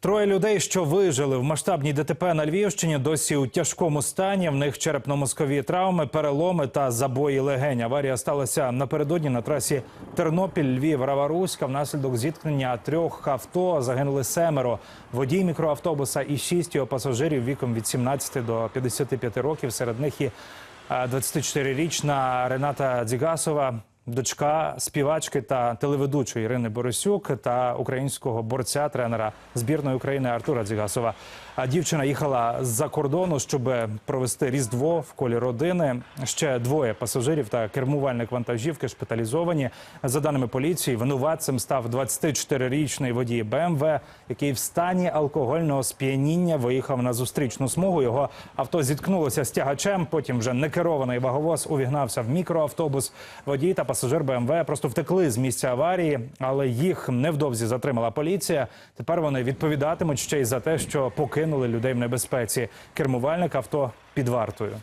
Троє людей, що вижили в масштабній ДТП на Львівщині, досі у тяжкому стані. В них черепно-мозкові травми, переломи та забої легень. Аварія сталася напередодні на трасі Тернопіль, Львів, Раваруська. Внаслідок зіткнення трьох авто загинули семеро. Водій мікроавтобуса і шість його пасажирів віком від 17 до 55 років. Серед них і е, 24-річна Рената Дзігасова. Дочка співачки та телеведучої Ірини Борисюк та українського борця тренера збірної України Артура Дзігасова. А дівчина їхала з-за кордону, щоб провести різдво в колі родини. Ще двоє пасажирів та кермувальник вантажівки шпиталізовані. За даними поліції, винуватцем став 24-річний водій БМВ, який в стані алкогольного сп'яніння виїхав на зустрічну смугу. Його авто зіткнулося з тягачем. Потім вже некерований ваговоз увігнався в мікроавтобус. Водій та пасажир БМВ просто втекли з місця аварії, але їх невдовзі затримала поліція. Тепер вони відповідатимуть ще й за те, що покинули людей в небезпеці. Кермувальник авто під вартою.